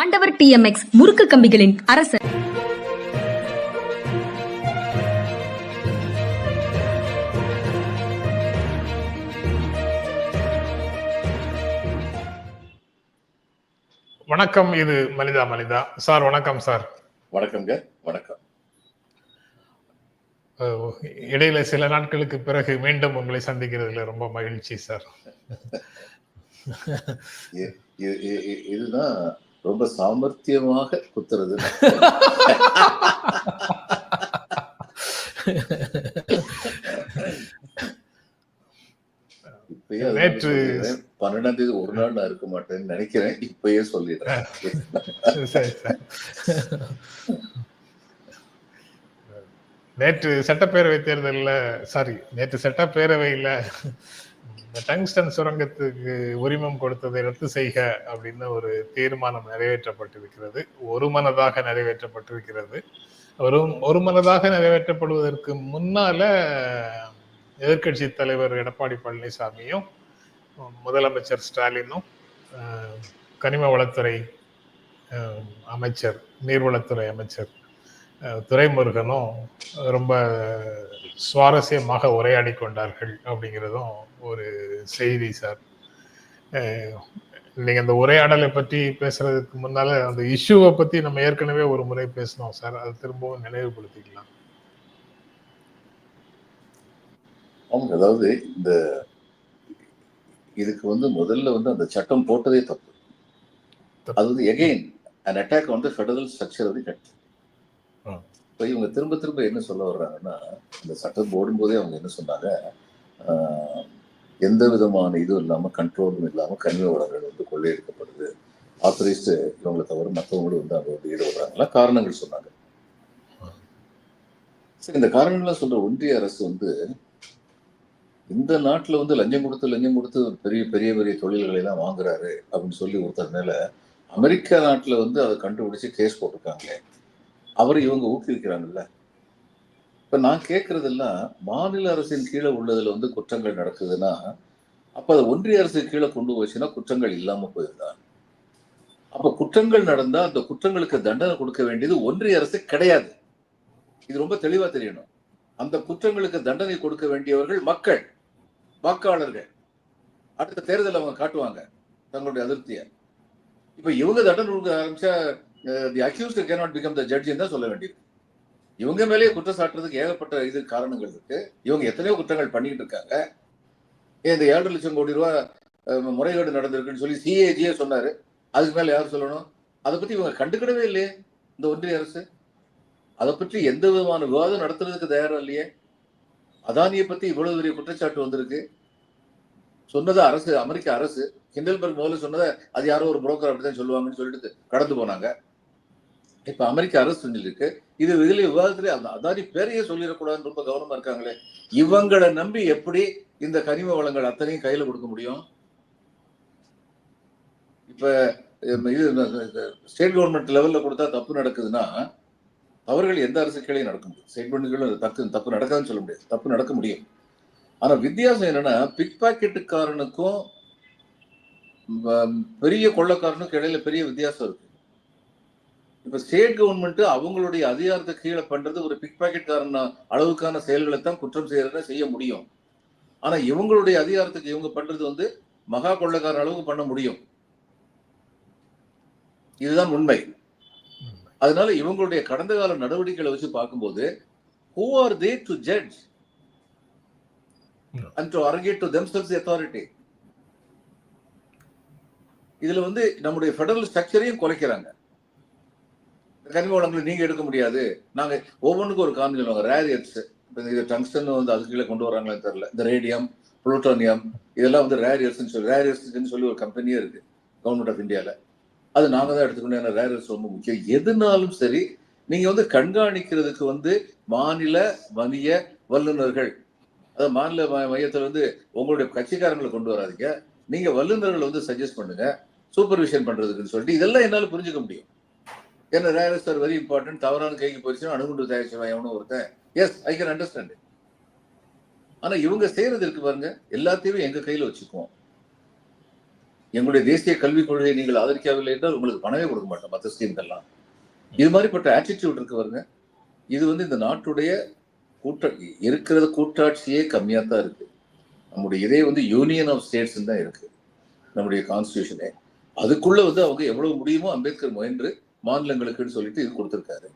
ஆண்டவர் டிஎம்எக்ஸ் முறுக்கு கம்பிகளின் அரசர். வணக்கம் இது மனிதா மனிதா. சார் வணக்கம் சார். வணக்கம்ங்க வணக்கம். இடையில சில நாட்களுக்கு பிறகு மீண்டும் உங்களை சந்திக்கிறதுல ரொம்ப மகிழ்ச்சி சார். இதுதான் ரொம்ப சாமர்த்தியமாக குத்துறது. நேற்று-. பன்னெண்டாம் தேதி ஒரு நாள் நான் இருக்க மாட்டேன்னு நினைக்கிறேன். இப்பயே சொல்லிடுறேன். நேற்று சட்டப்பேரவை தேர்தலில் சாரி நேற்று சட்டப்பேரவையில் டங்ஸ்டன் சுரங்கத்துக்கு உரிமம் கொடுத்ததை ரத்து செய்க அப்படின்னு ஒரு தீர்மானம் நிறைவேற்றப்பட்டிருக்கிறது. ஒரு மனதாக நிறைவேற்றப்பட்டிருக்கிறது. ஒரு ஒரு மனதாக நிறைவேற்றப்படுவதற்கு முன்னால எதிர்க்கட்சி தலைவர் எடப்பாடி பழனிசாமியும் முதலமைச்சர் ஸ்டாலினும் கனிம வளத்துறை அமைச்சர் நீர்வளத்துறை அமைச்சர் துரைமுருகனும் ரொம்ப சுவாரஸ்யமாக உரையாடி கொண்டார்கள் அப்படிங்கிறதும் ஒரு செய்தி சார். நீங்க அந்த உரையாடலை பற்றி பேசுறதுக்கு முன்னால அந்த இஷ்யூவை பத்தி நம்ம ஏற்கனவே ஒரு முறை பேசினோம் சார். அது திரும்பவும் நினைவுபடுத்திக்கலாம். ஆமாங்க அதாவது இந்த இதுக்கு வந்து முதல்ல வந்து அந்த சட்டம் போட்டதே தப்பு. அது வந்து an attack on the federal structure country. ஆ. இப்போ இவங்க திரும்ப திரும்ப என்ன சொல்ல வர்றாங்கன்னா இந்த சட்டம் போடும்போதே அவங்க என்ன சொன்னாங்க எந்த விதமான இதுவும் இல்லாமல் கண்ட்ரோலும் இல்லாமல் கனிம வளங்கள் வந்து கொள்ளையெடுக்கப்படுது ஆத்தரைஸ்டு இவங்களை தவிர மற்றவங்களும் வந்து அங்கே வந்து ஈடுபடுறாங்களா காரணங்கள் சொன்னாங்க. சரி இந்த காரணங்கள்லாம் சொல்ற ஒன்றிய அரசு வந்து இந்த நாட்டில் வந்து லஞ்சம் கொடுத்து லஞ்சம் கொடுத்து பெரிய பெரிய பெரிய தொழில்களை எல்லாம் வாங்குறாரு அப்படின்னு சொல்லி ஒருத்தர் மேல அமெரிக்கா நாட்டில் வந்து அதை கண்டுபிடிச்சு கேஸ் போட்டிருக்காங்களே. அவரை இவங்க ஊக்குவிக்கிறாங்கல்ல? இப்ப நான் கேட்குறதெல்லாம் மாநில அரசின் கீழே உள்ளதுல வந்து குற்றங்கள் நடக்குதுன்னா அப்ப அதை ஒன்றிய அரசு கீழே கொண்டு போச்சுன்னா குற்றங்கள் இல்லாம போயிருதா அப்ப குற்றங்கள் நடந்தா அந்த குற்றங்களுக்கு தண்டனை கொடுக்க வேண்டியது ஒன்றிய அரசு கிடையாது. இது ரொம்ப தெளிவா தெரியணும். அந்த குற்றங்களுக்கு தண்டனை கொடுக்க வேண்டியவர்கள் மக்கள் வாக்காளர்கள். அடுத்த தேர்தல் அவங்க காட்டுவாங்க தங்களுடைய அதிருப்தியை. இப்ப இவங்க தண்டனை கொடுக்க ஆரம்பிச்சா the accused cannot become the ஜட்ஜின்னு தான் சொல்ல வேண்டியது இவங்க மேலேயே குற்றம் சாட்டுறதுக்கு ஏகப்பட்ட இது காரணங்கள் இருக்கு. இவங்க எத்தனையோ குற்றங்கள் பண்ணிட்டு இருக்காங்க. ஏன் இந்த ஏழரை லட்சம் கோடி ரூபாய் முறைகேடு நடந்திருக்குன்னு சொல்லி சிஏஜியே சொன்னாரு. அதுக்கு மேல யார் சொல்லணும்? அதை பத்தி இவங்க கண்டுக்கிடவே இல்லையே இந்த ஒன்றிய அரசு. அதை பற்றி எந்த விதமான விவாதம் நடத்துறதுக்கு தயாரா இல்லையே. அதானியை பத்தி இவ்வளவு பெரிய குற்றச்சாட்டு வந்திருக்கு. சொன்னது அரசு அமெரிக்க அரசு. கிண்டல்பர்க் முதல்ல சொன்னதை அது யாரோ ஒரு புரோக்கர் அப்படிதான் சொல்லுவாங்கன்னு சொல்லிட்டு கடந்து போனாங்க. இப்ப அமெரிக்க அரசு சொல்லியிருக்கு இது இதில் விவாதத்திலே அந்த அதானி பேரையே சொல்லிடக்கூடாதுன்னு ரொம்ப கவனமா இருக்காங்களே. இவங்களை நம்பி எப்படி இந்த கனிம வளங்கள் அத்தனையும் கையில கொடுக்க முடியும்? இப்ப இது ஸ்டேட் கவர்மெண்ட் லெவல்ல கொடுத்தா தப்பு நடக்குதுன்னா தவறுகள் எந்த அரசு கீழே நடக்க முடியும் ஸ்டேட் கவர்மெண்ட்களும் தப்பு தப்பு நடக்காதுன்னு சொல்ல முடியாது. தப்பு நடக்க முடியும். ஆனா வித்தியாசம் என்னன்னா பிக் பாக்கெட்டுக்காரனுக்கும் பெரிய கொள்ளக்காரனுக்கும் இடையில பெரிய வித்தியாசம் இருக்கு. இப்ப ஸ்டேட் கவர்மெண்ட் அவங்களுடைய அதிகாரத்தை கீழே பண்றது ஒரு பிக் பாக்கெட்காரன அளவுக்கான செயல்களை தான் குற்றம் செய்யறத செய்ய முடியும். ஆனா இவங்களுடைய அதிகாரத்துக்கு இவங்க பண்றது வந்து மகா கொள்ளக்காரன் அளவுக்கு பண்ண முடியும். இதுதான் உண்மை. அதனால இவங்களுடைய கடந்த கால நடவடிக்கைகளை வச்சு பார்க்கும்போது who are they to judge and to arrogate to themselves authority இதுல வந்து நம்முடைய ஃபெடரல் ஸ்ட்ரக்சரையும் குலைக்கிறாங்க கனிம வளங்களை நீங்க எடுக்க முடியாது. நாங்க ஒவ்வொன்றுக்கும் ஒரு காரணம் சொல்லுவாங்க. ரேரியட்ஸ் இது டங்ஸ்டன் வந்து அது கீழே கொண்டு வராங்களான்னு தெரியல. இந்த ரேடியம் புளூட்டோனியம் இதெல்லாம் வந்து ரேரியர்ஸ்னு சொல்லி ரேரியர்ஸ்ன்னு சொல்லி ஒரு கம்பெனியே இருக்கு. கவர்மெண்ட் ஆஃப் இந்தியாவில் அது நாங்க தான் எடுத்துக்கணும். ஏன்னா ரேரியர்ஸ் ரொம்ப முக்கியம். எதுனாலும் சரி நீங்க வந்து கண்காணிக்கிறதுக்கு வந்து மாநில வணிக வல்லுநர்கள் அதாவது மாநில ம- வந்து உங்களுடைய கட்சிக்காரங்களை கொண்டு வராதீங்க. நீங்க வல்லுநர்களை வந்து சஜஸ்ட் பண்ணுங்க. சூப்பர்விஷன் பண்றதுக்குன்னு சொல்லிட்டு இதெல்லாம் என்னால புரிஞ்சுக்க முடியும். ஏன்னா ரேரஸ் ஆர் வெரி இம்பார்ட்டன்ட் தவறான கைக்கு போயிடுச்சுன்னா அணுகுண்டு தயாரிச்சவன் எவனும் ஒருத்தன். எஸ் ஐ கேன் அண்டர்ஸ்டாண்ட் ஆனா இவங்க செய்யறது இருக்கு பாருங்க. எல்லாத்தையுமே எங்க கையில வச்சுக்குவோம். எங்களுடைய தேசிய கல்விக் கொள்கையை நீங்கள் ஆதரிக்கவில்லை என்றால் உங்களுக்கு பணமே கொடுக்க மாட்டோம் மற்ற ஸ்கீம்கள்லாம் இது மாதிரிப்பட்ட ஆட்டிடியூட் இருக்கு பாருங்க. இது வந்து இந்த நாட்டுடைய கூட்ட இருக்கிற கூட்டாட்சியே கம்மியாக தான் இருக்கு. நம்முடைய இதே வந்து யூனியன் ஆஃப் ஸ்டேட்ஸ் தான் இருக்கு. நம்முடைய கான்ஸ்டியூஷனே அதுக்குள்ள வந்து அவங்க எவ்வளவு முடியுமோ அம்பேத்கர் முயன்று மாநிலங்களுக்குன்னு சொல்லிட்டு இது கொடுத்துருக்காரு.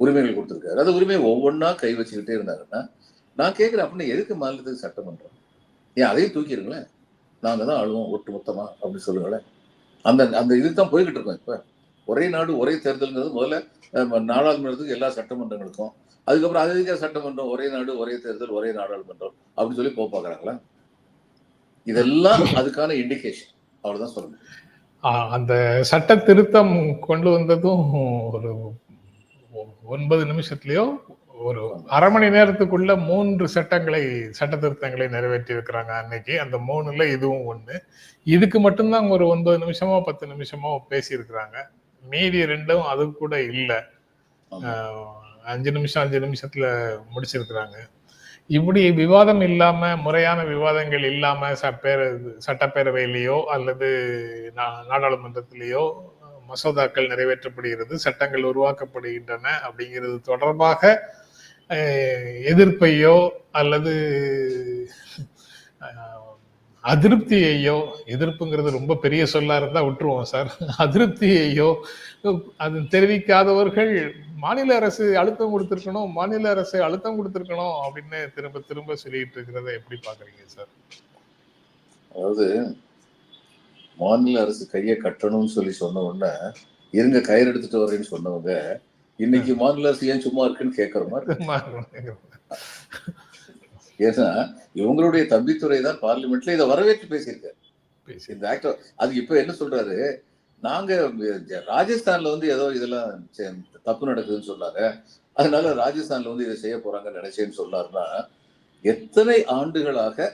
உரிமைகள் கொடுத்துருக்காரு. அந்த உரிமையை ஒவ்வொன்றா கை வச்சுக்கிட்டே இருந்தாங்கன்னா நான் கேட்குறேன் அப்படின்னா எதுக்கு மாநிலத்துக்கு சட்டமன்றம் ஏன் அதையும் தூக்கிடுங்களேன்? நாங்கள் தான் ஆளுவோம் ஒட்டு மொத்தமாக அப்படின்னு சொல்லுங்களேன் அந்த அந்த இதுக்கு தான் போய்கிட்டு இருக்கோம் இப்போ. ஒரே நாடு ஒரே தேர்தல்ங்கிறது முதல்ல நாடாளுமன்றத்துக்கு எல்லா சட்டமன்றங்களுக்கும். அதுக்கப்புறம் அதிக சட்டமன்றம் ஒரே நாடு ஒரே தேர்தல் ஒரே நாடாளுமன்றம் அப்படின்னு சொல்லி போக பார்க்குறாங்களா இதெல்லாம் அதுக்கான இண்டிகேஷன் அவ்வளோதான் சொல்லணும். அந்த சட்ட திருத்தம் கொண்டு வந்ததும் ஒரு ஒன்பது நிமிஷத்துலயோ ஒரு அரை மணி நேரத்துக்குள்ள மூன்று சட்டங்களை சட்ட திருத்தங்களை நிறைவேற்றி இருக்கிறாங்க அன்னைக்கு. அந்த மூணுல இதுவும் ஒண்ணு. இதுக்கு மட்டும்தான் ஒரு ஒன்பது நிமிஷமோ பத்து நிமிஷமோ பேசியிருக்கிறாங்க. மீதி ரெண்டும் அது கூட இல்ல. அஞ்சு நிமிஷம் அஞ்சு நிமிஷத்துல முடிச்சிருக்கிறாங்க. இப்படி விவாதம் இல்லாம முறையான விவாதங்கள் இல்லாம ச- பேர சட்டப்பேரவையிலேயோ அல்லது நா- நாடாளுமன்றத்திலேயோ மசோதாக்கள் நிறைவேற்றப்படுகிறது சட்டங்கள் உருவாக்கப்படுகின்றன அப்படிங்கிறது தொடர்பாக எதிர்ப்பையோ அல்லது அதிருப்தியையோ எதிர்ப்புங்கிறது ரொம்ப பெரிய சொல்லா இருந்தா விட்டுருவோம் சார். அதிருப்தியையோ அது தெரிவிக்காதவர்கள் மாநில அரசு அழுத்தம் கொடுத்திருக்கணும் மாநில அரசு அழுத்தம் கொடுத்திருக்கணும் அப்படின்னு திரும்ப திரும்ப சொல்லிட்டு இருக்கிறத எப்படி பாக்குறீங்க சார்? அதாவது மாநில அரசு கையை கட்டணும்னு சொல்லி சொன்ன உடனே இருங்க கயிறு எடுத்துட்டு வரேன்னு சொன்னவங்க இன்னைக்கு மாநில அரசு ஏன் சும்மா இருக்குன்னு கேட்கற மாதிரி. ஏன்னா இவங்களுடைய தம்பித்துறை தான் பார்லிமெண்ட்ல இதை வரவேற்று பேசியிருக்காரு. பேசி இந்த ஆக்டர் அது இப்ப என்ன சொல்றாரு? நாங்க ராஜஸ்தான்ல வந்து ஏதோ இதெல்லாம் தப்பு நடக்குதுன்னு சொன்னாங்க. அதனால ராஜஸ்தான்ல வந்து இதை செய்ய போறாங்கன்னு நினைச்சேன்னு சொன்னாருன்னா எத்தனை ஆண்டுகளாக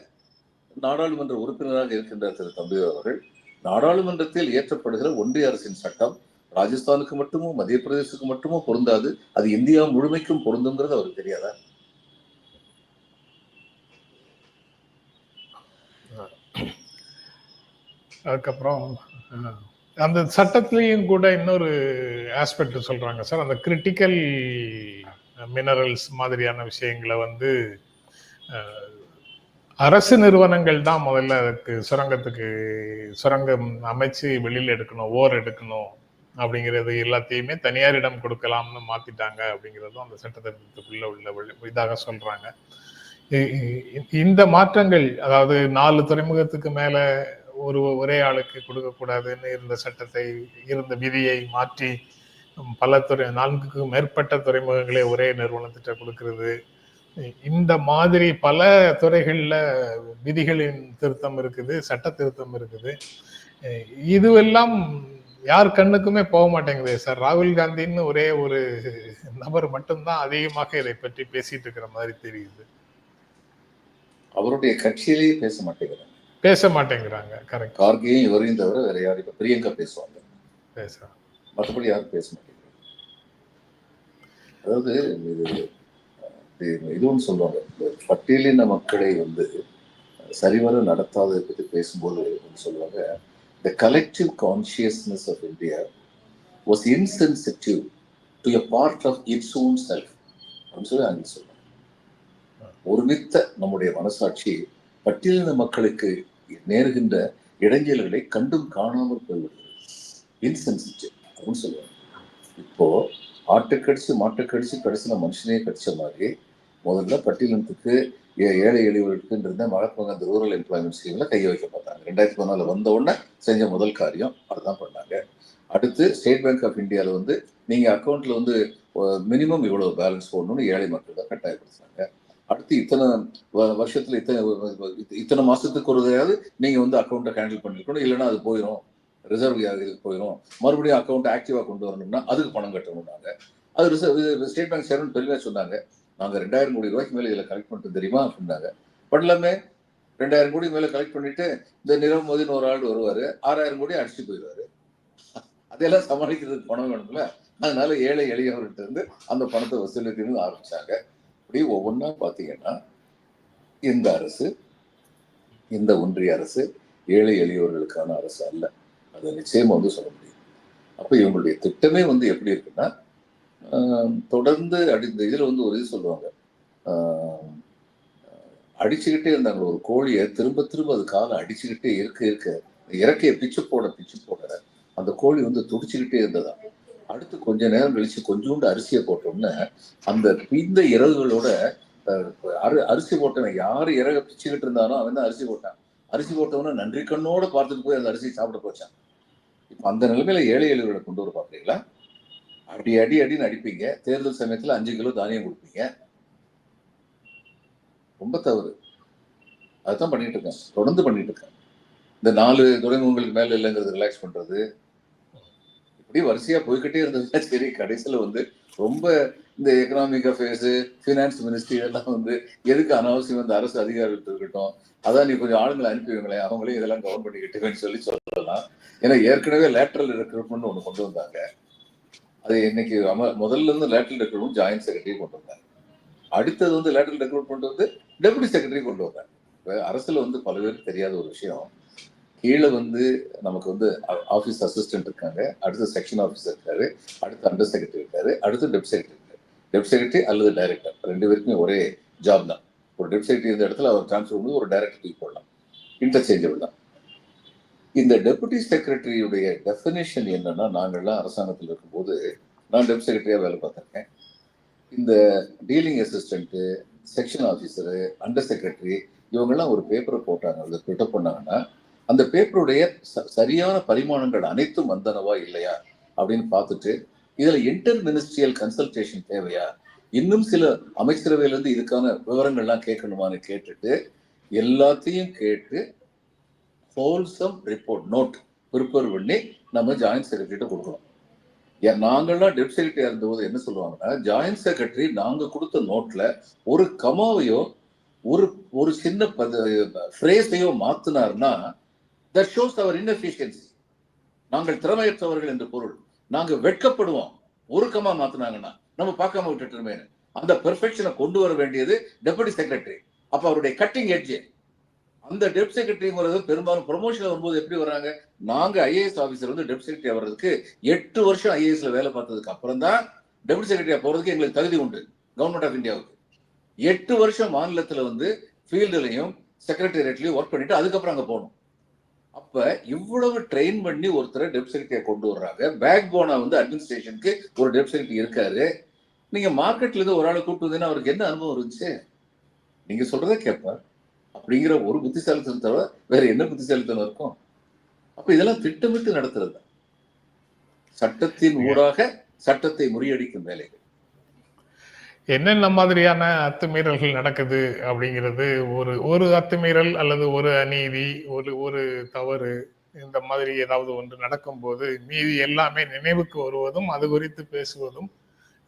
நாடாளுமன்ற உறுப்பினராக இருக்கின்ற திரு தம்பி அவர்கள்? நாடாளுமன்றத்தில் இயற்றப்படுகிற ஒன்றிய அரசின் சட்டம் ராஜஸ்தானுக்கு மட்டுமோ மத்திய பிரதேசத்துக்கு மட்டுமோ பொருந்தாது. அது இந்தியா முழுமைக்கும் பொருந்துங்கிறது அவருக்கு தெரியாதா? அதுக்கப்புறம் அந்த சட்டத்திலையும் கூட இன்னொரு ஆஸ்பெக்ட் சொல்றாங்க சார். அந்த கிரிட்டிக்கல் மினரல்ஸ் மாதிரியான விஷயங்களை வந்து அரசு நிறுவனங்கள் தான் முதல்ல அதுக்கு சுரங்கத்துக்கு சுரங்கம் அமைச்சு வெளியில் எடுக்கணும் ஓர் எடுக்கணும் அப்படிங்கிறது எல்லாத்தையுமே தனியாரிடம் கொடுக்கலாம்னு மாத்திட்டாங்க அப்படிங்கிறதும் அந்த சட்டத்திட்டத்துக்குள்ள உள்ள இதாக சொல்றாங்க. இ- இந்த மாற்றங்கள் அதாவது நாலு துறைமுகத்துக்கு மேல ஒரு ஒரே ஆளுக்கு கொடுக்கக்கூடாதுன்னு இருந்த சட்டத்தை இருந்த விதியை மாற்றி பல துறை நான்குக்கு மேற்பட்ட துறைமுகங்களை ஒரே நிறுவனத்திட்ட கொடுக்கிறது. இந்த மாதிரி பல துறைகளில் விதிகளின் திருத்தம் இருக்குது சட்ட திருத்தம் இருக்குது. இதுவெல்லாம் யார் கண்ணுக்குமே போக மாட்டேங்குது. சார் ராகுல் காந்தின்னு ஒரே ஒரு நபர் மட்டும்தான் அதிகமாக இதை பற்றி பேசிட்டு இருக்கிற மாதிரி தெரியுது. அவருடைய கட்சியிலேயே பேச மாட்டேங்கிறார். பேச மாட்டேங்கிறாங்க கரெக்ட் கார்கேயும் இவரையும் தவிர வேற யாரும் இப்ப பிரியங்கா பேசுவாங்க. பேச மற்றபடி யாரும் பேச மாட்டேங்கிறாங்க. அதாவது இது இது இதுவும் சொல்லுவாங்க. இந்த பட்டியலின மக்களை வந்து சரிவர நடத்தாததை பற்றி பேசும்போது சொல்லுவாங்க. The collective consciousness of India was insensitive to a part of its own self அப்படின்னு சொல்லி அங்கே சொல்லுவாங்க. ஒருமித்த நம்முடைய மனசாட்சி பட்டியலின மக்களுக்கு நேருகின்ற இடைஞ்சல்களை கண்டும் காணாமல் போய்விடுகிறது. இன்சென்சிட்டிவ் அப்படின்னு சொல்லுவாங்க. இப்போ ஆட்டை கடிச்சு மாட்டை கடிச்சு கடைசியில் மனுஷனே கடிச்ச மாதிரி முதல்ல பட்டியலத்துக்கு ஏ- ஏழை எளியவர்களுக்குன்ற மகாத்மா காந்தி ரூரல் எம்ப்ளாய்மெண்ட் ஸ்கீம்ல கை வைக்க பார்த்தாங்க. ரெண்டாயிரத்தி பதினாலு வந்த உடனே செஞ்ச முதல் காரியம் அதுதான் பண்ணாங்க. அடுத்து ஸ்டேட் பேங்க் ஆஃப் இந்தியாவில் வந்து நீங்க அக்கௌண்ட்டில் வந்து மினிமம் இவ்வளவு பேலன்ஸ் போடணும்னு ஏழை மக்கள் தான் கட்டாயப்படுத்துறாங்க அடுத்து இத்தனை வ- வருஷத்துல இத்தனை இத்தனை மாசத்துக்கு ஒரு தடவையாவது நீங்க வந்து அக்கௌண்ட்டை ஹேண்டில் பண்ணிருக்கணும். இல்லைன்னா அது போயிடும் ரிசர்வ் இதுக்கு போயிடும் மறுபடியும் அக்கௌண்ட் ஆக்டிவா கொண்டு வரணும்னா அதுக்கு பணம் கட்டணும்னாங்க அது ரிசர்வ் ஸ்டேட் பேங்க் சேர்னு பெருமையா சொன்னாங்க. நாங்க ரெண்டாயிரம் கோடி ரூபாய்க்கு மேல இதுல கலெக்ட் பண்ணிட்டு தெரியுமா? அப்படின்னாங்க. பண்ணலாமே ரெண்டாயிரம் கோடி மேல கலெக்ட் பண்ணிட்டு இந்த நிரவ் மோதின்னு ஒரு ஆள் வருவாரு. ஆறாயிரம் கோடி அடிச்சுட்டு போயிடுவாரு. அதெல்லாம் சமாளிக்கிறதுக்கு பணம் வேணும்ல. அதனால ஏழை எளியவர்கிட்ட இருந்து அந்த பணத்தை வசூலிக்கணும்னு ஆரம்பிச்சாங்க. இப்படி ஒவ்வொன்றா பார்த்தீங்கன்னா இந்த அரசு இந்த ஒன்றிய அரசு ஏழை எளியவர்களுக்கான அரசு அல்ல. அதை நிச்சயமா வந்து சொல்ல முடியும். அப்போ இவங்களுடைய திட்டமே வந்து எப்படி இருக்குன்னா தொடர்ந்து அடி இந்த இதில் வந்து ஒரு இது சொல்லுவாங்க. அடிச்சுக்கிட்டே இருந்தாங்க. ஒரு கோழியை திரும்ப திரும்ப அது காலை அடிச்சுக்கிட்டே இருக்க இருக்க இறக்கையை பிச்சு போட பிச்சு போட அந்த கோழி வந்து துடிச்சுக்கிட்டே இருந்ததா? அடுத்து கொஞ்ச நேரம் கழிச்சு கொஞ்சோண்டு அரிசியை போட்டோம்னா அந்த பிந்த இறகுகளோட அரு அரி அரிசி போட்டவன் யார் இறக பிச்சுக்கிட்டு இருந்தானோ அவன் தான் அரிசி போட்டான். அரிசி போட்டவன நன்றி கண்ணோட பார்த்துட்டு போய் அந்த அரிசியை சாப்பிட போச்சான். இப்போ அந்த நிலைமையில ஏழை ஏழுகளை கொண்டு வர பாக்குறீங்களா? அப்படி அடி அடின்னு அடிப்பீங்க. தேர்தல் சமயத்துல அஞ்சு கிலோ தானியம் கொடுப்பீங்க. ரொம்ப தவறு. அதுதான் பண்ணிட்டு இருக்கேன். தொடர்ந்து பண்ணிட்டு இருக்கேன். இந்த நாலு துறைமுகங்களுக்கு மேல இல்லைங்கிறது ரிலாக்ஸ் பண்றது. இப்படி வரிசையா போய்கிட்டே இருந்ததுன்னா சரி கடைசியில வந்து ரொம்ப இந்த எக்கனாமிக் அஃபேர்ஸ் ஃபினான்ஸ் மினிஸ்ட்ரி எல்லாம் வந்து எதுக்கு அனாவசியம் இந்த அரசு அதிகாரத்தில் இருக்கட்டும் அதான் நீ கொஞ்சம் ஆளுங்களை அனுப்பிவிங்களேன் அவங்களே இதெல்லாம் கவர் பண்ணிக்கிட்டுன்னு சொல்லி சொல்லலாம். ஏன்னா ஏற்கனவே லேட்ரல் ரெக்ரூட்மெண்ட் ஒன்று கொண்டு வந்தாங்க. அது இன்னைக்கு அம முதல்ல இருந்து லேட்ரல் ரெக்ரூட்மெண்ட் ஜாயின்ட் செக்ரட்டரி கொண்டு வந்தாங்க. அடுத்தது வந்து லேட்ரல் ரெக்ரூட்மெண்ட் வந்து டெபுட்டி செக்ரட்டரி கொண்டு வந்தாங்க. இப்ப அரசுல வந்து பல பேருக்கு தெரியாத ஒரு விஷயம். கீழே வந்து நமக்கு வந்து ஆஃபீஸ் அசிஸ்டன்ட் இருக்காங்க. அடுத்து செக்ஷன் ஆஃபீஸர் இருக்காரு. அடுத்து அண்டர் செக்ரட்டரி இருக்காரு. அடுத்து டெப் செக்ரட்டரி இருக்காரு. டெப் செக்ரட்டரி அல்லது டைரக்டர் ரெண்டு பேருக்குமே ஒரே ஜாப் தான். ஒரு டெப் செக்ரட்டரி இருந்த இடத்துல அவர் ட்ரான்ஸ்ஃபர் பண்ணி ஒரு டைரக்டர் போடலாம். இன்டர்சேஞ்சபிள் தான். இந்த டெபுட்டி செக்ரட்டரியுடைய டெஃபினேஷன் என்னன்னா நாங்கள்லாம் அரசாங்கத்தில் இருக்கும்போது நான் டெப் செக்ரட்டரியாக வேலை பார்த்துருக்கேன். இந்த dealing assistant section officer under secretary இவங்கெல்லாம் ஒரு பேப்பரை போட்டாங்க. அதை பிட்டப் பண்ணாங்கன்னா அந்த பேப்பருடைய ச- சரியான பரிமாணங்கள் அனைத்தும் வந்தனவா இல்லையா அப்படின்னு பார்த்துட்டு இதுல இன்டர் மினிஸ்ட்ரியல் கன்சல்டேஷன் தேவையா? இன்னும் சில அமைச்சரவையிலேருந்து இதுக்கான விவரங்கள்லாம் கேட்கணுமான்னு கேட்டுட்டு எல்லாத்தையும் கேட்டு ஹோல்சம் ரிப்போர்ட் நோட் ப்ரிப்பேர் பண்ணி நம்ம ஜாயின்ட் செக்ரட்டரிட்ட கொடுக்கணும். ஏன் நாங்கள்லாம் டெப்ட் செக்ரட்டரியா இருந்தபோது என்ன சொல்லுவாங்கன்னா ஜாயின்ட் செக்ரட்டரி நாங்கள் கொடுத்த நோட்ல ஒரு கமாவையோ ஒரு ஒரு சின்ன ஃப்ரேஸையோ மாத்தினார்னா தட் ஷோஸ் அவர் இன்எஃபிஷியன்சி நாங்கள் திறமையற்றவர்கள் என்று பொருள். நாங்கள் வெட்கப்படுவோம். ஒரு கமா மாத்தினாங்கன்னா நம்ம பார்க்காம விட்டுட்டுமே. அந்த பெர்ஃபெக்ஷனை கொண்டு வர வேண்டியது டெபுட்டி செக்ரட்டரி அப்போ அவருடைய கட்டிங் எட்ஜ் அந்த டெப்ட் செக்ரட்டரிங்கிறது பெரும்பாலும் ப்ரொமோஷன் வரும்போது எப்படி வராங்க நாங்க ஐஏஎஸ் ஆஃபீஸர் வந்து டெப்ட் செக்ரட்டரி வர்றதுக்கு எட்டு வருஷம் ஐஏஎஸ்ல வேலை பார்த்ததுக்கு அப்புறம் தான் டெபுட்டி செக்ரட்டரியா போறதுக்கு எங்களுக்கு தகுதி உண்டு. கவர்மெண்ட் ஆஃப் இந்தியாவுக்கு எட்டு வருஷம் மாநிலத்துல வந்து ஃபீல்டுலையும் செக்ரட்டரியேட்லயும் ஒர்க் பண்ணிட்டு அதுக்கப்புறம் அங்க போகணும். அப்ப இவ்வளவு ட்ரெயின் பண்ணி ஒருத்தரை டெப் கொண்டு வர்றாங்க. பேக் போனா வந்து அட்மினிஸ்ட்ரேஷனுக்கு ஒரு டெப் செக்ரட்டரி இருக்காரு. நீங்க மார்க்கெட்ல இருந்து ஒரு ஆளை கூப்பிட்டு வந்தீங்கன்னா அவருக்கு என்ன அனுபவம் இருந்துச்சு? நீங்க சொல்றதே கேட்பார். அப்படிங்கிற ஒரு புத்திசாலித்தனம் தவிர வேற என்ன புத்திசாலித்தனம் இருக்கும்? அப்ப இதெல்லாம் திட்டமிட்டு நடத்துறது சட்டத்தின் ஊடாக சட்டத்தை முறியடிக்கும் வேலைகள். என்னென்ன மாதிரியான அத்துமீறல்கள் நடக்குது அப்படிங்கிறது ஒரு ஒரு அத்துமீறல் அல்லது ஒரு அநீதி ஒரு ஒரு தவறு இந்த மாதிரி ஏதாவது ஒன்று நடக்கும்போது மீதி எல்லாமே நினைவுக்கு வருவதும் அது குறித்து பேசுவதும்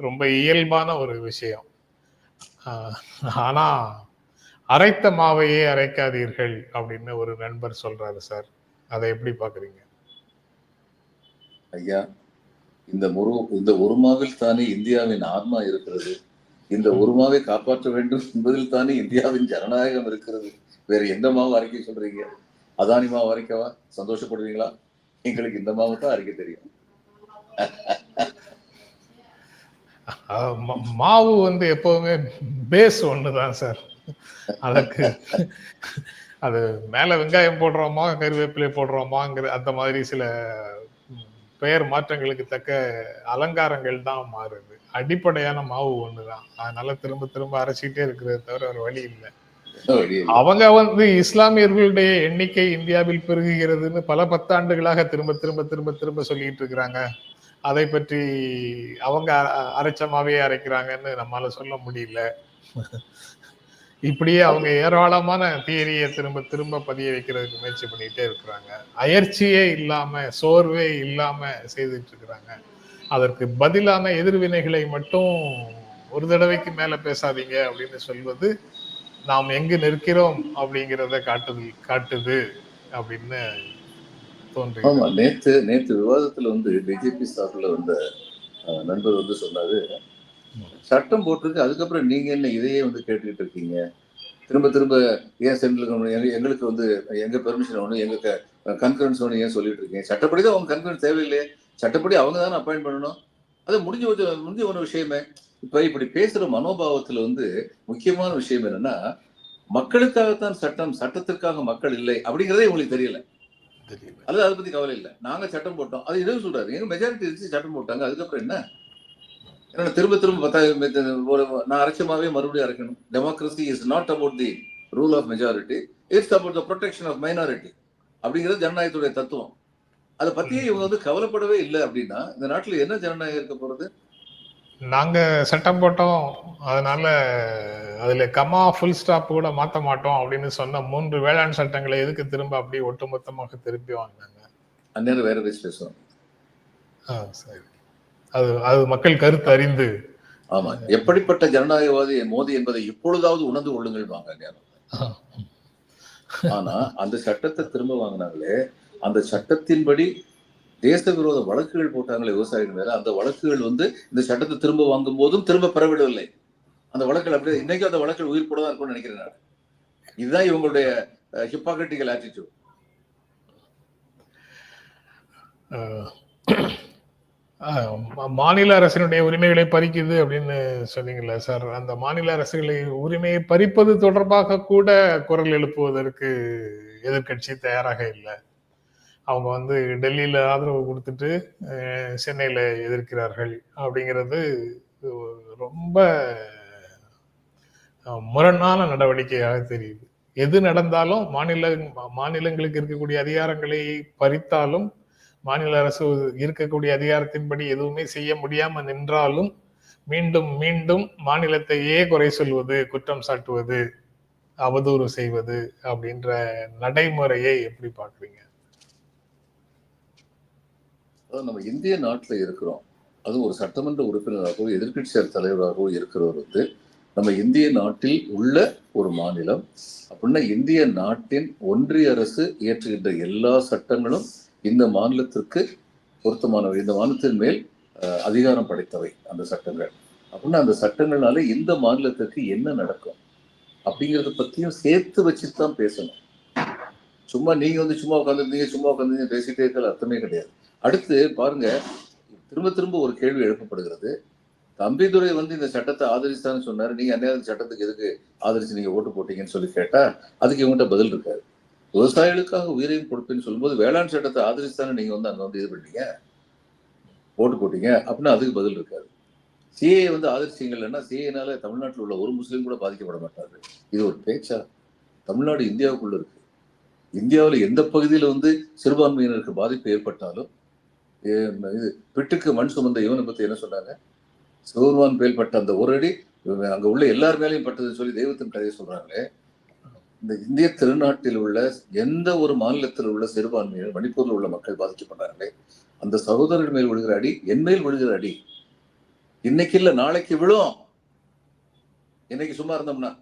ரொம்ப இயல்பான ஒரு விஷயம். ஆனா அரைத்த மாவையே அரைக்காதீர்கள் அப்படின்னு ஒரு நண்பர் சொல்றாரு சார். அதை எப்படி பாக்குறீங்க? ஐயா இந்த முரு இந்த உருமாவில் தானே இந்தியாவின் ஆன்மா இருக்கிறது? இந்த உருமாவை காப்பாற்ற வேண்டும் என்பதில் தானே இந்தியாவின் ஜனநாயகம் இருக்கிறது. வேற எந்த மாவு அரைக்க சொல்றீங்க? அதானி மாவு அரைக்கவா? சந்தோஷப்படுவீங்களா? எங்களுக்கு இந்த மாவு தான் அரைக்க தெரியும். மாவு வந்து எப்பவுமே பேஸ் ஒண்ணுதான் சார் அதற்கு அது மேல வெங்காயம் போடுறோமா கருவேப்பிலை போடுறோமாங்கிற அந்த மாதிரி சில பெயர் மாற்றங்களுக்கு தக்க அலங்காரங்கள் தான் மாறுது. அடிப்படையான மாவு ஒண்ணுதான். அதனால திரும்ப திரும்ப அரைச்சிக்கிட்டே இருக்கிறத தவிர ஒரு வழி இல்லை. அவங்க வந்து இஸ்லாமியர்களுடைய எண்ணிக்கை இந்தியாவில் பெருகுகிறதுன்னு பல பத்தாண்டுகளாக திரும்ப திரும்ப திரும்ப திரும்ப சொல்லிட்டு இருக்கிறாங்க. அதை பற்றி அவங்க அரைச்சமாவே அரைக்கிறாங்கன்னு நம்மால சொல்ல முடியல. இப்படியே அவங்க ஏராளமான தியரியை திரும்ப திரும்ப பதிய வைக்கிறதுக்கு முயற்சி பண்ணிட்டே இருக்கிறாங்க. அயற்சியே இல்லாம சோர்வே இல்லாம செய்துட்டு இருக்கிறாங்க. அதற்கு பதிலான எதிர்வினைகளை மட்டும் ஒரு தடவைக்கு மேல பேசாதீங்க அப்படின்னு சொல்வது நாம் எங்கு நிற்கிறோம்? அப்படிங்கிறத காட்டுது காட்டுது அப்படின்னு தோன்று ஆமா நேத்து நேத்து விவாதத்துல வந்து பிஜேபி சார்பில் வந்த நண்பர் வந்து சொன்னாரு சட்டம் போட்டிருக்கு அதுக்கப்புறம் நீங்க என்ன இதையே வந்து கேட்டுக்கிட்டு இருக்கீங்க? திரும்ப திரும்ப ஏன் சென்ட்ரல் எங்களுக்கு வந்து எங்க பெர்மிஷன் ஒன்று எங்க கன்கரன்ஸ் ஒன்று ஏன் சொல்லிட்டு இருக்கீங்க? சட்டப்படி தான் அவங்க கன்கரன்ஸ் தேவையில்லையே. சட்டப்படி அவங்க தானே அப்பாயிண்ட் பண்ணணும். அது முடிஞ்ச முடிஞ்ச ஒரு விஷயமே. இப்ப இப்படி பேசுற மனோபாவத்துல வந்து முக்கியமான விஷயம் என்னன்னா மக்களுக்காகத்தான் சட்டம் சட்டத்திற்காக மக்கள் இல்லை அப்படிங்கறதே உங்களுக்கு தெரியல. தெரியல. அல்லது அதை பத்தி கவலை இல்லை. நாங்க சட்டம் போட்டோம். அது எதுவும் சொல்றாரு. எங்க மெஜாரிட்டி இருந்துச்சு சட்டம் போட்டாங்க. அதுக்கப்புறம் என்ன? ஏன்னா திரும்ப திரும்ப ஒரு நான் அரைச்சமாவே மறுபடியும் அரைக்கணும். Democracy is not about the rule of majority it's about the protection of minority அப்படிங்கிறது ஜனநாயகத்துடைய தத்துவம். அதை பத்தியே இவங்க வந்து கவலைப்படவே இல்லை அப்படின்னா இந்த நாட்டுல என்ன ஜனநாயகம் இருக்க போறது? நாங்க சட்டம் போட்டோம் அதனால அதுல கமா ஃபுல் ஸ்டாப் கூட மாத்த மாட்டோம் அப்படின்னு சொன்ன மூன்று வேளாண் சட்டங்களை எதுக்கு திரும்ப அப்படியே ஒட்டுமொத்தமாக திருப்பி வாங்கினாங்க? அந்நேரம் வேற பேசி பேசுவோம். ஆ, சரி. அது அது மக்கள் கருத்து அறிந்து. ஆமா. எப்படிப்பட்ட ஜனநாயகவாதி மோதி என்பதை இப்பொழுதாவது உணர்ந்து கொள்ளுங்கள் வாங்க ஆனா அந்த சட்டத்தை திரும்ப வாங்கினாங்களே அந்த சட்டத்தின்படி தேச விரோத வழக்குகள் போட்டாங்களே விவசாயிகள் மேல. அந்த வழக்குகள் வந்து இந்த சட்டத்தை திரும்ப வாங்கும் போதும் திரும்ப பெறவிடவில்லை. அந்த வழக்குகள் அப்படியே இன்னைக்கு அந்த வழக்குகள் உயிர் போட தான் இருக்கும்னு நினைக்கிறேன் நான். இதுதான் இவங்களுடைய ஹிப்பாக்ரட்டிக்கல் ஆட்டிடியூட் மாநில அரசினுடைய உரிமைகளை பறிக்குது அப்படின்னு சொன்னீங்கல்ல சார். அந்த மாநில அரசுகளை உரிமையை பறிப்பது தொடர்பாக கூட குரல் எழுப்புவதற்கு எதிர்க்கட்சி தயாராக இல்லை. அவங்க வந்து டெல்லியில ஆதரவு கொடுத்துட்டு சென்னையில் சென்னையில எதிர்க்கிறார்கள் அப்படிங்கிறது ரொம்ப முரணான நடவடிக்கையாக தெரியுது. எது நடந்தாலும் மாநில மாநிலங்களுக்கு இருக்கக்கூடிய அதிகாரங்களை பறித்தாலும் மாநில அரசு இருக்கக்கூடிய அதிகாரத்தின்படி எதுவுமே செய்ய முடியாம நின்றாலும் மீண்டும் மீண்டும் மாநிலத்தையே குறை சொல்வது குற்றம் சாட்டுவது அவதூறு செய்வது அப்படின்ற நடைமுறையை எப்படி பாக்குறீங்க அதாவது நம்ம இந்திய நாட்டில் இருக்கிறோம். அது ஒரு சட்டமன்ற உறுப்பினராகவோ எதிர்க்கட்சி தலைவராகவோ இருக்கிறவர் வந்து நம்ம இந்திய நாட்டில் உள்ள ஒரு மாநிலம். அப்படின்னா இந்திய நாட்டின் ஒன்றிய அரசு இயற்றுகின்ற எல்லா சட்டங்களும் இந்த மாநிலத்திற்கு பொருத்தமானவை. இந்த மாநிலத்தின் மேல் அஹ், அதிகாரம் படைத்தவை அந்த சட்டங்கள். அப்படின்னா அந்த சட்டங்கள்னால இந்த மாநிலத்திற்கு என்ன நடக்கும்? அப்படிங்கறத பத்தியும் சேர்த்து வச்சுட்டு தான் பேசணும். சும்மா நீங்க வந்து சும்மா உட்காந்துருந்தீங்க சும்மா உட்காந்து பேசிட்டே இருக்கிற அர்த்தமே கிடையாது. அடுத்து பாருங்க திரும்ப திரும்ப ஒரு கேள்வி எழுப்பப்படுகிறது. தம்பிதுரை வந்து இந்த சட்டத்தை ஆதரிச்சான்னு சொன்னாரு. நீங்க அந்நேரம் சட்டத்துக்கு எதுக்கு ஆதரிச்சு நீங்க ஓட்டு போட்டீங்கன்னு சொல்லி கேட்டா அதுக்கு இவங்ககிட்ட பதில் இருக்காரு விவசாயிகளுக்காக உயிரையும் கொடுப்பேன்னு சொல்லும்போது வேளாண் சட்டத்தை ஆதரிச்சுதானே நீங்க வந்து அங்க வந்து இது பண்ணீங்க ஓட்டு போட்டீங்க அப்படின்னா அதுக்கு பதில் இருக்காது. சிஏ வந்து ஆதரிச்சீங்கன்னா சிஏனால தமிழ்நாட்டில் உள்ள ஒரு முஸ்லீம் கூட பாதிக்கப்பட மாட்டாரு. இது ஒரு பேச்சா? தமிழ்நாடு இந்தியாவுக்குள்ள இருக்கு. இந்தியாவில் எந்த பகுதியில் வந்து சிறுபான்மையினருக்கு பாதிப்பு ஏற்பட்டாலும் இது பிட்டுக்கு மண் சுமந்த இவனை பற்றி என்ன சொன்னாங்க? சிவபெருமான் பேல் பட்ட அந்த ஒரு அடி அங்கே உள்ள எல்லார் மேலேயும் பட்டதுன்னு சொல்லி தெய்வத்தின் கதையை சொல்கிறாங்களே இந்த இந்திய திருநாட்டில் உள்ள எந்த ஒரு மாநிலத்தில் உள்ள சிறுபான்மையினர் மணிப்பூரில் உள்ள மக்கள் பாதிக்கப்படுறாங்களே அந்த சகோதரர்கள் மேல் விழுகிற அடி என் மேல் விழுகிற அடி. இன்னைக்கு இல்ல நாளைக்கு விழும். இன்னைக்கு சும்மா இருந்தோம்னா.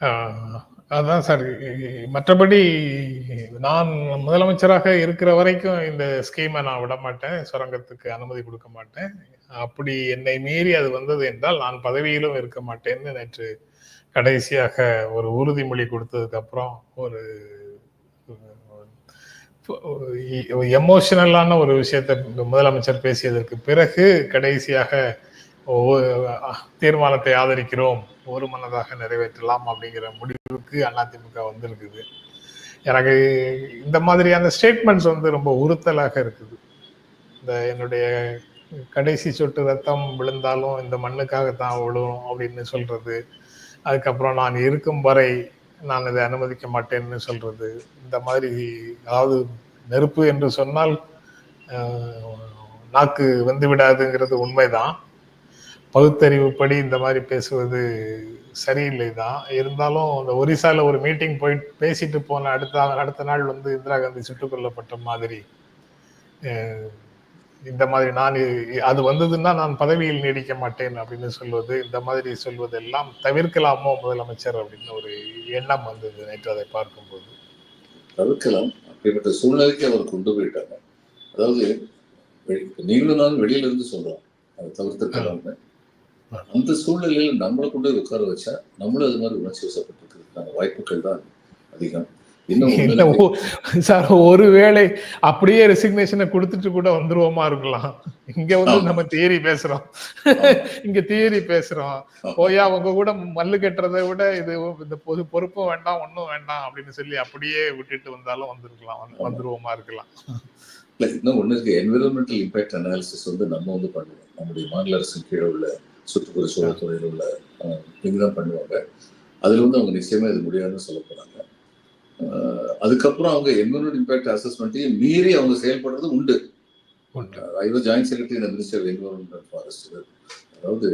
ஆஹ் அதான் சார் மற்றபடி நான் முதலமைச்சராக இருக்கிற வரைக்கும் இந்த ஸ்கீமை நான் விட மாட்டேன் சுரங்கத்துக்கு அனுமதி கொடுக்க மாட்டேன். அப்படி என்னை மீறி அது வந்தது என்றால் நான் பதவியிலும் இருக்க மாட்டேன்னு நேற்று கடைசியாக ஒரு உறுதிமொழி கொடுத்ததுக்கு அப்புறம் ஒரு எமோஷனலான ஒரு விஷயத்தை முதலமைச்சர் பேசியதற்கு பிறகு கடைசியாக தீர்மானத்தை ஆதரிக்கிறோம் ஒரு மனதாக நிறைவேற்றலாம் அப்படிங்கிற முடிவுக்கு அதிமுக வந்திருக்குது. எனக்கு இந்த மாதிரியான ஸ்டேட்மெண்ட்ஸ் வந்து ரொம்ப உறுத்தலாக இருக்குது. இந்த என்னுடைய கடைசி சொட்டு ரத்தம் விழுந்தாலும் இந்த மண்ணுக்காக தான் விழும் அப்படின்னு சொல்றது. அதுக்கப்புறம் நான் இருக்கும் வரை நான் இதை அனுமதிக்க மாட்டேன்னு சொல்றது. இந்த மாதிரி அதாவது நெருப்பு என்று சொன்னால் நாக்கு வந்து விடாதுங்கிறது உண்மைதான். பகுத்தறிவுப்படி இந்த மாதிரி பேசுவது சரியில்லை தான் இருந்தாலும் அந்த ஒரிசால ஒரு மீட்டிங் போயிட்டு பேசிட்டு போன அடுத்த அடுத்த நாள் வந்து இந்திரா காந்தி சுட்டுக் கொல்லப்பட்ட மாதிரி இந்த மாதிரி நான் அது வந்ததுன்னா நான் பதவியில் நீடிக்க மாட்டேன் அப்படின்னு சொல்வது இந்த மாதிரி சொல்வதெல்லாம் தவிர்க்கலாமோ முதலமைச்சர் அப்படின்னு ஒரு எண்ணம் வந்தது நேற்று அதை பார்க்கும்போது. தவிர்க்கலாம். அப்படிப்பட்ட சூழ்நிலைக்கு அவர் கொண்டு போயிட்டாங்க. அதாவது நீங்களும் நானும் வெளியில இருந்து சொல்றோம். அதை தவிர்த்திருக்கலாம்னு அந்த சூழ்நிலையில நம்மளை கொண்டு உட்கார வச்சா நம்மளும் அது மாதிரி உணர்ச்சி வசப்பட்டிருக்கிறதுக்கான வாய்ப்புகள் தான் அதிகம். சார் ஒருவேளை அப்படியே ரெசிக்னேஷனை கொடுத்துட்டு கூட வந்துருவோமா இருக்கலாம். இங்க வந்து. நம்ம தியரி பேசுறோம். இங்க தியரி பேசுறோம். போயா உங்க கூட மல்லு கட்டுறதை விட இது இந்த பொது பொறுப்பும் வேண்டாம் ஒண்ணும் வேண்டாம் அப்படின்னு சொல்லி அப்படியே விட்டுட்டு வந்தாலும் வந்திருக்கலாம். வந்து- வந்துருவோமா இருக்கலாம். இல்ல இன்னும் ஒண்ணு இருக்கு. என்விரான்மெண்டல் இம்பாக்ட் அனாலிசிஸ் வந்து நம்ம வந்து பண்ணுவோம். நம்முடைய மாநில அரசின் கீழே உள்ள சுற்றுப்புற சூழல் துறையில் உள்ள தான் பண்ணுவாங்க. அதுல வந்து அவங்க நிச்சயமா இது முடியாதுன்னு சொல்ல போறாங்க. அதுக்கப்புறம் அவங்க என்விரான்மெண்ட் இம்பாக்ட் அசஸ்மெண்ட்டையும் மீறி அவங்க செயல்படுறது உண்டு. ஐ வாஸ் ஜாயின்ட் செக்ரட்டரி இந்த மினிஸ்டர் ஆஃப் என்விரான்மெண்ட் ஃபாரஸ்ட் அதாவது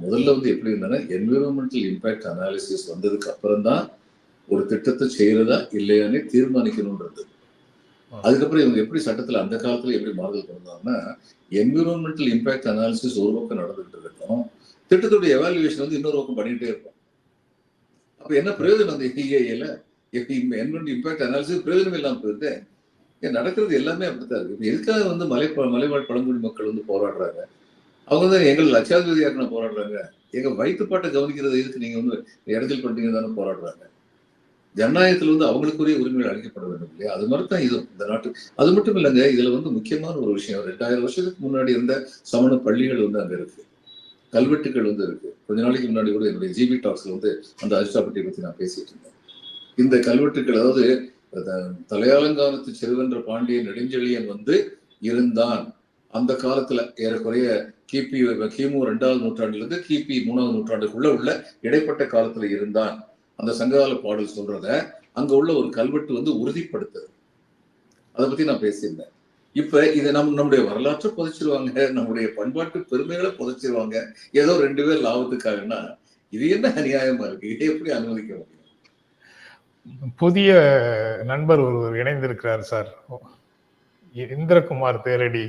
முதல்ல வந்து எப்படி இருந்தாலும் என்விரான்மெண்டல் இம்பாக்ட் அனாலிசிஸ் வந்ததுக்கு அப்புறம் தான் ஒரு திட்டத்தை செய்யறதா இல்லையானே தீர்மானிக்கணும்ன்றது அதுக்கப்புறம் இவங்க எப்படி சட்டத்துல அந்த காலத்துல எப்படி மாறுதல் கொண்டாங்கன்னா என்விரான்மெண்டல் இம்பாக்ட் அனாலிசிஸ் ஒரு பக்கம் நடந்துகிட்டு இருக்கும். திட்டத்துடைய எவாலுவேஷன் வந்து இன்னொரு பக்கம் பண்ணிட்டே இருக்கும் அப்ப என்ன பிரயோஜனம் அந்த இஏல என்விரான்மெண்ட் இம்பாக்ட் அனாலிசிஸ் பிரயோஜனம் இல்லாமல் போயிருது ஏன் நடக்கிறது எல்லாமே அப்படித்தான் இருக்கு. எதுக்காக வந்து மலை மலைவாழ் பழங்குடி மக்கள் வந்து போராடுறாங்க? அவங்க தான் எங்கள் லட்சாதிபதியாக போராடுறாங்க. எங்க வயிற்றுப்பாட்டை கவனிக்கிறது எதுக்கு நீங்க வந்து இடத்தில் பண்ணுறீங்க தானே போராடுறாங்க. ஜனநாயகத்துல வந்து அவங்களுக்குரிய உரிமைகள் அளிக்கப்பட வேண்டும் இல்லையா? அது மாதிரி தான் இது இந்த நாட்டு அது மட்டும் இல்லைங்க இதுல வந்து முக்கியமான ஒரு விஷயம். ரெண்டாயிரம் வருஷத்துக்கு முன்னாடி இருந்த சமண பள்ளிகள் வந்து அங்கே இருக்கு. கல்வெட்டுகள் வந்து இருக்கு. கொஞ்ச நாளைக்கு முன்னாடி கூட என்னுடைய ஜிபி டாக்ஸ்ல வந்து அந்த அரிஷ்டாபட்டியை பற்றி நான் பேசிட்டு இருந்தேன். இந்த கல்வெட்டுகள் அதாவது அஹ், தலையாலங்கானத்து செல்வென்ற பாண்டிய நெடுஞ்செழியன் வந்து இருந்தான். அந்த காலத்துல ஏறக்குறைய கிபி கிமு ரெண்டாவது நூற்றாண்டுல இருந்து கிபி மூணாவது நூற்றாண்டுக்குள்ள உள்ள இடைப்பட்ட காலத்துல இருந்தான். அந்த சங்ககால பாடல் சொல்றத அங்க உள்ள ஒரு கல்வெட்டு வந்து உறுதிப்படுத்துது. அதை பத்தி நான் பேசியிருந்தேன். இப்ப இதை நம்ம நம்முடைய வரலாற்றை புதைச்சிருவாங்க நம்முடைய பண்பாட்டு பெருமைகளை புதைச்சிருவாங்க. ஏதோ ரெண்டு பேர் லாபத்துக்காகன்னா இது என்ன அநியாயமா இருக்கு? இதை எப்படி அனுமதிக்க முடியும்? புதிய நண்பர் ஒருவர் இணைந்திருக்கிறார் sir. Indrakumar Theradi.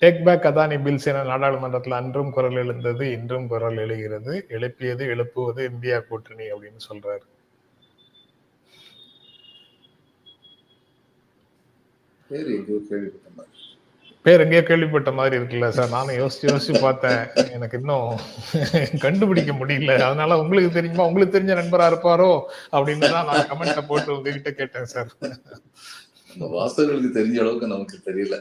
Take back Adani bills என நாடாளுமன்றத்தில் அன்றும் குரல் எழுந்தது இன்றும் குரல் எழுகிறது. எழுப்பியது எழுப்புவது இந்தியா கூட்டணி அப்படின்னு சொல்றாரு. சரி இது கேள்விப்பட்ட மாதிரி. பேர் எங்கேயோ கேள்விப்பட்ட மாதிரி இருக்குல்ல சார். நானும் யோசிச்சு யோசிச்சு பார்த்தேன். எனக்கு இன்னும் கண்டுபிடிக்க முடியல. அதனால உங்களுக்கு தெரியுமா? உங்களுக்கு தெரிஞ்ச நண்பரா இருப்பாரோ? அப்படின்னு தான் நான் கமெண்ட்டை போட்டு உங்ககிட்ட கேட்டேன் சார். வாசகர்களுக்கு தெரிஞ்ச அளவுக்கு நமக்கு தெரியல.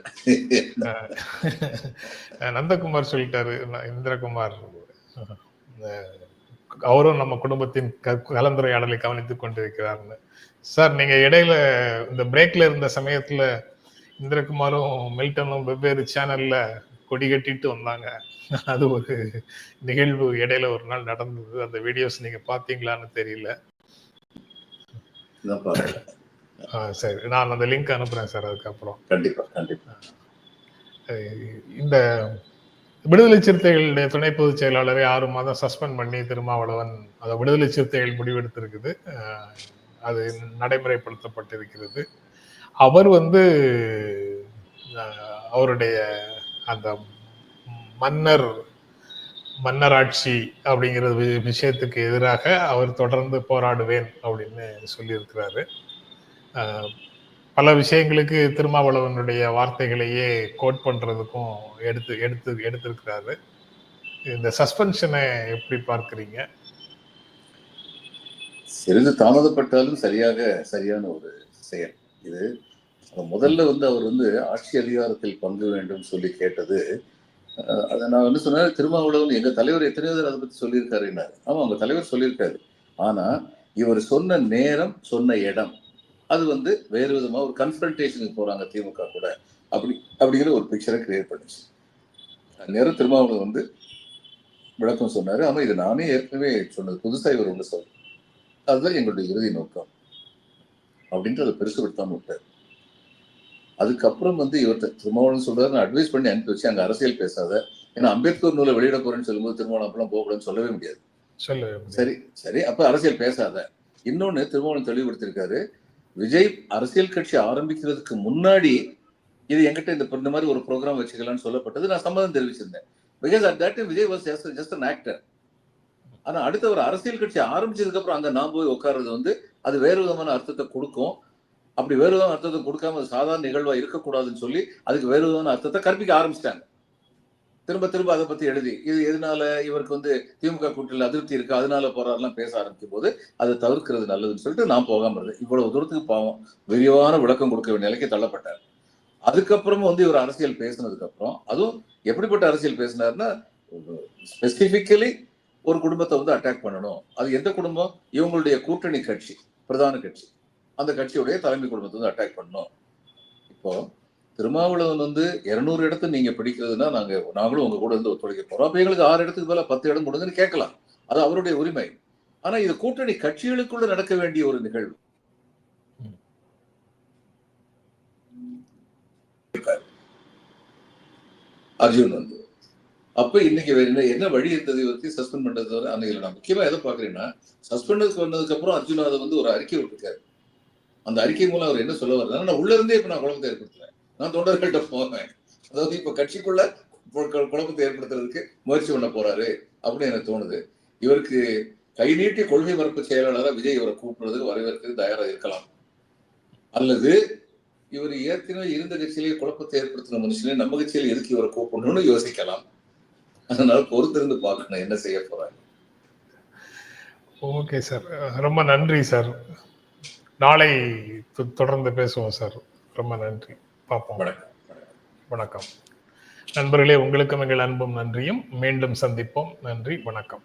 நந்தகுமார் சொல்லிட்டாரு. இந்திரகுமார். அவரும் நம்ம குடும்பத்தின் கலந்துரையாடலை கவனித்துக் கொண்டிருக்கிறார்னு. சார் நீங்க இடையில இந்த பிரேக்ல இருந்த சமயத்துல இந்திரகுமாரும் மில்டனும் வெவ்வேறு சேனல்ல கொடி கட்டிட்டு வந்தாங்க. அது ஒரு நிகழ்வு இடையில ஒரு நாள் நடந்தது. அந்த வீடியோஸ் நீங்க பாத்தீங்களான்னு தெரியல. சரி. நான் அந்த லிங்க் அனுப்புறேன் சார் அதுக்கப்புறம். கண்டிப்பா கண்டிப்பா. இந்த விடுதலை சிறுத்தைகளுடைய துணை பொதுச் செயலாளரை ஆறு மாதம் சஸ்பெண்ட் பண்ணி திருமாவளவன் அதை விடுதலை சிறுத்தைகள் முடிவெடுத்திருக்குது. அது நடைமுறைப்படுத்தப்பட்டிருக்கிறது. அவர் வந்து அவருடைய அந்த மன்னர் மன்னராட்சி அப்படிங்கிற வி- விஷயத்துக்கு எதிராக அவர் தொடர்ந்து போராடுவேன் அப்படின்னு சொல்லியிருக்கிறாரு. பல விஷயங்களுக்கு திருமாவளவனுடைய வார்த்தைகளையே கோட் பண்ணுறதுக்கும் எடுத்து எடுத்து எடுத்திருக்கிறாரு. இந்த சஸ்பென்ஷனை எப்படி பார்க்குறீங்க? சிறிது தாமதப்பட்டாலும் சரியாக சரியான ஒரு செயல். இது முதல்ல வந்து அவர் வந்து ஆட்சி அதிகாரத்தில் பங்கு வேண்டும் சொல்லி கேட்டது அதை நான் என்ன சொன்னேன் திருமாவளவன் எங்க தலைவர் எத்தனையோ தடவை அதை பத்தி சொல்லியிருக்காருன்னாரு ஆமா அவங்க தலைவர் சொல்லியிருக்காரு. ஆனா இவர் சொன்ன நேரம் சொன்ன இடம் அது வந்து வேறு விதமா ஒரு கன்சல்டேஷனுக்கு போறாங்க திமுக கூட. அப்படி அப்படிங்கிற ஒரு பிக்சரை கிரியேட் பண்ணுச்சு. நேரம் திருமாவளவன் வந்து விளக்கம் சொன்னாரு. ஆமா இது நானே ஏற்கனவே சொன்னது. புதுசா இவர் ஒன்று சொல் அதுதான் எங்களுடைய இறுதி நோக்கம். அப்படின்ட்டு அதை பெருசுபடுத்தாம விட்டார். அதுக்கப்புறம் வந்து இவர்கிட்ட திருமாவளவன் சொல்றாரு நான் அட்வைஸ் பண்ணி அனுப்பி வச்சு அங்க அரசியல் பேசாத. ஏன்னா அம்பேத்கர் நூலை வெளியிட போறேன்னு சொல்லும்போது திருமாவளவன் அப்பெல்லாம் போகக்கூடாதுன்னு சொல்லவே முடியாது. சரி சரி அப்ப அரசியல் பேசாத. இன்னொன்னு திருமாவளவன் தெளிவுபடுத்திருக்காரு விஜய் அரசியல் கட்சி ஆரம்பிக்கிறதுக்கு முன்னாடி இது என்கிட்ட இந்த இந்த மாதிரி ஒரு ப்ரோக்ராம் வச்சுக்கலாம்னு சொல்லப்பட்டது நான் சம்மதம் தெரிவிச்சிருந்தேன். Because at that Vijay was just just an actor ஆனா அடுத்த ஒரு அரசியல் கட்சி ஆரம்பிச்சதுக்கு அப்புறம் அங்க நான் போய் உட்கார்றது வந்து அது வேறு விதமான அர்த்தத்தை கொடுக்கும். அப்படி வேறு விதமான அர்த்தத்தை கொடுக்காம அது சாதாரண நிகழ்வா இருக்கக்கூடாதுன்னு சொல்லி அதுக்கு வேறு விதமான அர்த்தத்தை கற்பிக்க ஆரம்பிச்சிட்டாங்க. திரும்ப திரும்ப அதை பத்தி எழுதி இது எதனால இவருக்கு வந்து திமுக கூட்டில் அதிருப்தி இருக்கு அதனால போறாருலாம் பேச ஆரம்பிக்கும் போது அதை தவிர்க்கிறது நல்லதுன்னு சொல்லிட்டு நான் போகாம இருந்தேன். இவ்வளவு தூரத்துக்கு பாவம். விரிவான விளக்கம் கொடுக்க வேண்டிய நிலைக்கு தள்ளப்பட்டார். அதுக்கப்புறமும் வந்து இவர் அரசியல் பேசினதுக்கு அப்புறம் அதுவும் எப்படிப்பட்ட அரசியல் பேசினாருன்னா ஸ்பெசிபிக்கலி ஒரு குடும்பத்தை வந்து அட்டாக் பண்ணணும். அது எந்த குடும்பம்? இவங்களுடைய கூட்டணி கட்சி பிரதான கட்சி. அந்த கட்சியுடைய தலைமை குடும்பத்தை வந்து அட்டாக் பண்ணோம். இப்போ திருமாவளவன் வந்து இருநூறு இடத்து நீங்க பிடிக்கிறதுனா நாங்க நாங்களும் உங்க கூட இருந்து ஒத்துழைக்க போறோம். அப்ப எங்களுக்கு ஆறு இடத்துக்கு மேல பத்து இடம் கொடுங்கன்னு கேட்கலாம். அது அவருடைய உரிமை. ஆனா இது கூட்டணி கட்சிகளுக்குள்ள நடக்க வேண்டிய ஒரு நிகழ்வு. அர்ஜுன் வந்து அப்ப இன்னைக்கு வேற என்ன வழி இருந்தது இவருக்கு சஸ்பெண்ட் பண்றது அன்னைக்கு நான் முக்கியமா எதை பாக்குறேன்னா சஸ்பெண்ட் பண்ணதுக்கு அப்புறம் அர்ஜுன் அதை வந்து ஒரு அறிக்கை விட்டுருக்காரு. அந்த அறிக்கை மூலம் அவர் என்ன சொல்ல வருது நான் உள்ள இருந்தே இப்ப நான் குழப்பத்தை ஏற்படுத்துறேன். நான் தொண்டர்கள்ட்ட போவேன். அதாவது இப்ப கட்சிக்குள்ள குழப்பத்தை ஏற்படுத்துறதுக்கு முயற்சி பண்ண போறாரு அப்படின்னு எனக்கு தோணுது. இவருக்கு கை நீட்டி கொள்கை மறுப்பு செயலாளராக விஜய் இவரை கூப்பிடுறதுக்கு வரவேற்கிறது தயாராக இருக்கலாம். அல்லது இவர் ஏற்கனவே இருந்த கட்சியிலேயே குழப்பத்தை ஏற்படுத்தின மனுஷனே நம்ம கட்சியில எதுக்கு இவரை கூப்பிடணும்னு யோசிக்கலாம். அதனால பொறுத்திருந்து பார்க்கணும் என்ன செய்ய போறாங்க ஓகே சார். ரொம்ப நன்றி சார். நாளை தொடர்ந்து பேசுவோம் சார் ரொம்ப நன்றி. பார்ப்போம். வணக்கம். வணக்கம். நண்பர்களே உங்களுக்கும் எங்கள் அன்பும் நன்றியும். மீண்டும் சந்திப்போம். நன்றி வணக்கம்.